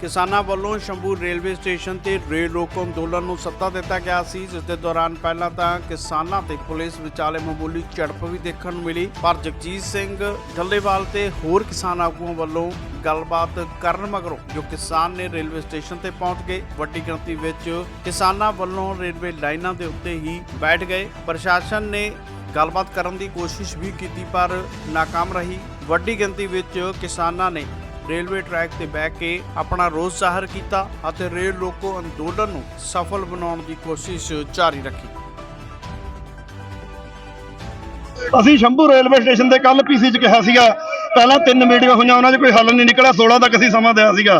ਕਿਸਾਨਾਂ ਵੱਲੋਂ Shambhu railway station ਤੇ ਰੇਲ ਰੋਕੋ ਅੰਦੋਲਨ ਨੂੰ ਸੱਤਾ ਦਿੱਤਾ ਗਿਆ ਸੀ, ਜਿਸ ਦੇ ਦੌਰਾਨ ਪਹਿਲਾਂ ਤਾਂ ਕਿਸਾਨਾਂ ਤੇ ਪੁਲਿਸ ਵਿਚਾਲੇ ਮਾਮੂਲੀ ਝੜਪ ਵੀ ਦੇਖਣ ਨੂੰ ਮਿਲੀ। ਪਰ ਜਗਜੀਤ ਸਿੰਘ ਜੱਲੇਵਾਲ ਤੇ ਹੋਰ ਕਿਸਾਨ ਆਗੂਆਂ ਵੱਲੋਂ ਗੱਲਬਾਤ ਕਰਨ ਮਗਰੋਂ ਜੋ ਕਿਸਾਨ ਨੇ ਰੇਲਵੇ ਸਟੇਸ਼ਨ ਤੇ ਪਹੁੰਚ ਗਏ, ਵੱਡੀ ਗਿਣਤੀ ਵਿੱਚ ਕਿਸਾਨਾਂ ਵੱਲੋਂ ਰੇਲਵੇ ਲਾਈਨਾਂ ਦੇ ਉੱਤੇ ਹੀ ਬੈਠ ਗਏ। ਪ੍ਰਸ਼ਾਸਨ ਨੇ ਗੱਲਬਾਤ ਕਰਨ ਦੀ ਕੋਸ਼ਿਸ਼ ਵੀ ਕੀਤੀ, ਪਰ ناکਾਮ ਰਹੀ। ਵੱਡੀ ਗਿਣਤੀ ਵਿੱਚ ਕਿਸਾਨਾਂ ਨੇ ਰੇਲਵੇ ਟਰੈਕ ਤੇ ਬਹਿ ਕੇ ਆਪਣਾ ਰੋਸ ਜ਼ਾਹਰ ਕੀਤਾ ਅਤੇ ਰੇਲ ਰੋਕੋ ਅੰਦੋਲਨ ਨੂੰ ਸਫਲ ਬਣਾਉਣ ਦੀ ਕੋਸ਼ਿਸ਼ ਜਾਰੀ ਰੱਖੀ। ਅਸੀਂ ਸ਼ੰਭੂ ਰੇਲਵੇ ਸਟੇਸ਼ਨ ਤੇ ਕੱਲ ਪੀਸੀ ਚ ਕਿਹਾ ਸੀਗਾ, ਪਹਿਲਾਂ ਤਿੰਨ ਮੀਟਿੰਗਾਂ ਹੋਈਆਂ, ਉਹਨਾਂ 'ਚ ਕੋਈ ਹੱਲ ਨਹੀਂ ਨਿਕਲਿਆ 16 ਤੱਕ ਅਸੀਂ ਸਮਾਂ ਦਿਆ ਸੀਗਾ।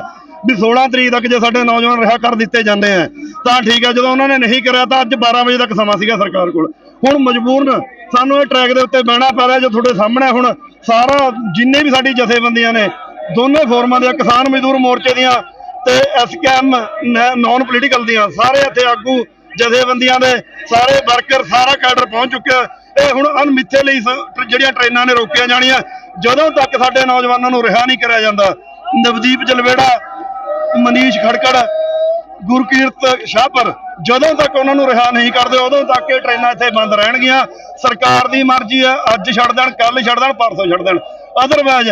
ਵੀ 16 ਤਰੀਕ ਤੱਕ ਜੇ ਸਾਡੇ ਨੌਜਵਾਨ ਰਿਹਾ ਕਰ ਦਿੱਤੇ ਜਾਂਦੇ ਆ, ਤਾਂ ਠੀਕ ਹੈ ਜਦੋਂ ਉਹਨਾਂ ਨੇ ਨਹੀਂ ਕਰਿਆ, ਤਾਂ ਅੱਜ 12 ਵਜੇ ਤੱਕ ਸਮਾਂ ਸੀਗਾ ਸਰਕਾਰ ਕੋਲ। ਹੁਣ ਮਜਬੂਰਨ ਸਾਨੂੰ ਇਹ ਟਰੈਕ ਦੇ ਉੱਤੇ ਬਹਿਣਾ ਪੈ ਰਿਹਾ, ਜੋ ਤੁਹਾਡੇ ਸਾਹਮਣੇ ਹੁਣ ਸਾਰਾ, ਜਿੰਨੇ ਵੀ ਸਾਡੀ ਜਥੇਬੰਦੀਆਂ ਨੇ ਦੋਨੇ ਫੋਰਮਾਂ ਦੀਆਂ ਕਿਸਾਨ ਮਜ਼ਦੂਰ ਮੋਰਚੇ ਦੀਆਂ ਤੇ ਐਸਕੇਐਮ ਨਾਨ ਪੋਲੀਟੀਕਲ ਦੀਆਂ। ਸਾਰੇ ਇੱਥੇ ਆਗੂ ਜਥੇਬੰਦੀਆਂ ਦੇ, ਸਾਰੇ ਵਰਕਰ ਸਾਰਾ ਕੈਡਰ ਪਹੁੰਚ ਚੁੱਕਿਆ। ਇਹ ਹੁਣ ਅਣਮਿੱਥੇ ਲਈ ਜਿਹੜੀਆਂ ਟ੍ਰੇਨਾਂ ਨੇ ਰੋਕੀਆਂ ਜਾਣੀਆਂ, ਜਦੋਂ ਤੱਕ ਸਾਡੇ ਨੌਜਵਾਨਾਂ ਨੂੰ ਰਿਹਾ ਨਹੀਂ ਕਰਿਆ ਜਾਂਦਾ। ਨਵਦੀਪ ਜਲਵੇੜਾ, ਮਨੀਸ਼ ਖੜਕੜ, ਗੁਰਕੀਰਤ ਸ਼ਾਹਪਰ, ਜਦੋਂ ਤੱਕ ਉਹਨਾਂ ਨੂੰ ਰਿਹਾ ਨਹੀਂ ਕਰਦੇ, ਉਦੋਂ ਤੱਕ ਇਹ ਟ੍ਰੇਨਾਂ ਇੱਥੇ ਬੰਦ ਰਹਿਣਗੀਆਂ। ਸਰਕਾਰ ਦੀ ਮਰਜ਼ੀ ਹੈ, ਅੱਜ ਛੱਡ ਦੇਣ ਕੱਲ ਛੱਡ ਦੇਣ, ਪਰਸੋਂ ਛੱਡ ਦੇਣ। ਅਦਰਵਾਇਜ਼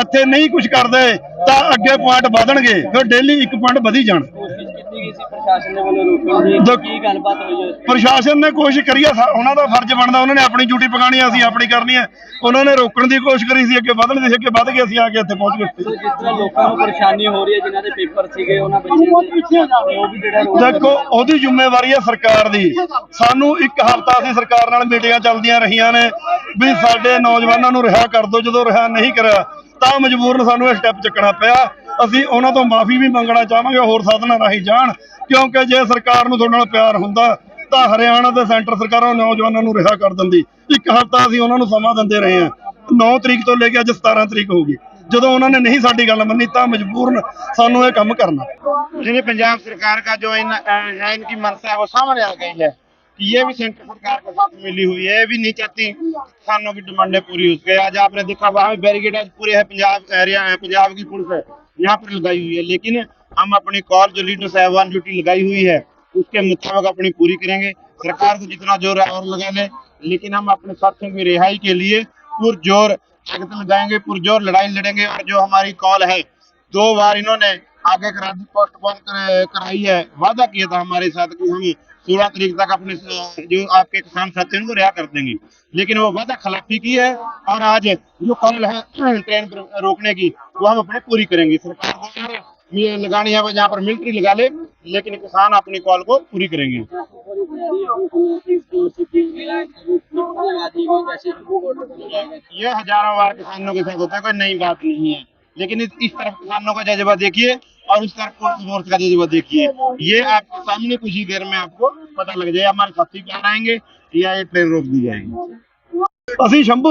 ਇੱਥੇ ਨਹੀਂ ਕੁਝ ਕਰਦੇ ਤਾਂ ਅੱਗੇ ਪੁਆਇੰਟ ਵਧਣਗੇ ਫਿਰ ਡੇਲੀ ਇੱਕ ਪੁਆਇੰਟ ਵਧੀ ਜਾਣ। ਪ੍ਰਸ਼ਾਸਨ ਦੇ ਵੱਲੋਂ ਰੋਕਣ ਦੀ ਦੇਖ- ਕੀ ਗੱਲਬਾਤ ਹੋਈ ਹੈ ਪ੍ਰਸ਼ਾਸਨ ਨੇ ਕੋਸ਼ਿਸ਼ ਕਰੀ ਆ ਸਾ- ਉਹਨਾਂ ਦਾ ਫਰਜ਼ ਬਣਦਾ ਉਹਨਾਂ ਨੇ ਆਪਣੀ ਡਿਊਟੀ ਪਕਾਣੀ ਆ ਅਸੀਂ ਆਪਣੀ ਕਰਨੀ ਹੈ ਉਹਨਾਂ ਨੇ ਰੋਕਣ ਦੀ ਕੋਸ਼ਿਸ਼ ਕਰੀ ਸੀ ਅੱਗੇ ਵਧਣ ਦੀ ਸੀ ਅੱਗੇ ਵਧ ਗਏ ਅਸੀਂ ਆ ਕੇ ਇੱਥੇ ਪਹੁੰਚ ਗਏ। ਸੋ ਜਿਸ ਤਰ੍ਹਾਂ ਲੋਕਾਂ ਨੂੰ ਪਰੇਸ਼ਾਨੀ ਹੋ ਰਹੀ ਹੈ ਜਿਨ੍ਹਾਂ ਦੇ ਪੇਪਰ ਸੀਗੇ ਉਹਨਾਂ ਬੱਚਿਆਂ ਦੇ ਉਹ ਵੀ ਜਿਹੜਾ ਰੋਕ ਦੇਖੋ ਉਹਦੀ ਜ਼ਿੰਮੇਵਾਰੀ ਹੈ ਸਰਕਾਰ ਦੀ। ਸਾਨੂੰ ਇੱਕ ਹਫ਼ਤਾ ਅਸੀਂ ਸਰਕਾਰ ਨਾਲ ਮੀਟਿੰਗਾਂ ਚੱਲਦੀਆਂ ਰਹੀਆਂ ਨੇ ਵੀ ਸਾਡੇ ਨੌਜਵਾਨਾਂ ਨੂੰ ਰਿਹਾ ਕਰ ਦਿਓ ਜਦੋਂ ਰਿਹਾ ਨਹੀਂ ਕਰਿਆ। ਤਾਂ ਮਜਬੂਰਨ ਸਾਨੂੰ ਇਹ ਸਟੈਪ ਚੱਕਣਾ ਪਿਆ। ਅਸੀਂ ਉਹਨਾਂ ਤੋਂ ਮਾਫੀ ਵੀ ਮੰਗਣਾ ਚਾਹਾਂਗੇ, ਹੋਰ ਸਾਧਨਾਂ ਰਾਹੀਂ ਜਾਣ। ਕਿਉਂਕਿ ਜੇ ਸਰਕਾਰ ਨੂੰ ਤੁਹਾਡੇ ਨਾਲ ਪਿਆਰ ਹੁੰਦਾ, ਤਾਂ ਹਰਿਆਣਾ ਦੇ ਸੈਂਟਰ ਸਰਕਾਰਾਂ ਨੌਜਵਾਨਾਂ ਨੂੰ ਰਿਹਾ ਕਰ ਦਿੰਦੀ। ਇੱਕ ਹਫ਼ਤਾ ਅਸੀਂ ਉਹਨਾਂ ਨੂੰ ਸਮਾਂ ਦਿੰਦੇ ਰਹੇ ਹਾਂ। 9 ਤਰੀਕ ਤੋਂ ਲੈ ਕੇ ਅੱਜ 17 ਤਰੀਕ ਹੋ ਗਈ। ਜਦੋਂ ਉਹਨਾਂ ਨੇ ਨਹੀਂ ਸਾਡੀ ਗੱਲ ਮੰਨੀ, ਤਾਂ ਮਜਬੂਰਨ ਸਾਨੂੰ ਇਹ ਕੰਮ ਕਰਨਾ। ਜਿਵੇਂ ਪੰਜਾਬ ਸਰਕਾਰ ਦਾ ਜੋ ਹੈ, ਇਨਕੀ ਮਨਸਾ, ਉਹ ਸਾਹਮਣੇ ਆ ਗਈ ਹੈ। कि ये भी सेंटर सरकार के साथ मिली हुई है, ये भी नहीं चाहती किसानों की डिमांडें पूरी हो सके। आज आपने देखा वहाँ बैरिकेड पूरे है, पंजाब एरिया है, पंजाब की पुलिस है, यहाँ पर लगाई हुई है। लेकिन हम अपनी कॉल जो लीडर साहबान ड्यूटी लगाई हुई है, उसके मुताबिक अपनी पूरी करेंगे। सरकार को जितना ज़ोर है और लगा ले, लेकिन हम अपने साथियों की रिहाई के लिए पुरजोर लगाएँगे पुरजोर लड़ाई लड़ेंगे। और जो हमारी कॉल है, दो बार इन्होंने आगे करा दी पोस्टपोन कर, कराई है। वादा किया था हमारे साथ कि हम सोलह तारीख तक अपने जो आपके किसान साथी उनको रिहा कर देंगे। लेकिन वो वादा खिलाफी की है और आज जो कॉल है ट्रेन रोकने की वो हम अपने पूरी करेंगे। सरकार को लगानी है यहाँ पर मिलिट्री लगा ले लेकिन किसान अपनी कॉल को पूरी करेंगे। ये हज़ारों बार किसानों के साथ होता है कोई नई बात नहीं है। लेकिन इस तरफ़ किसानों का जज्बा देखिए आविष्कार कोर्स कोर्स का यदि देखिए ये आपके सामने कुछ ही देर में आपको पता लग जाए हमारे साथी भी आएंगे या ये ट्रेन रोक दी जाएगी असि शंभू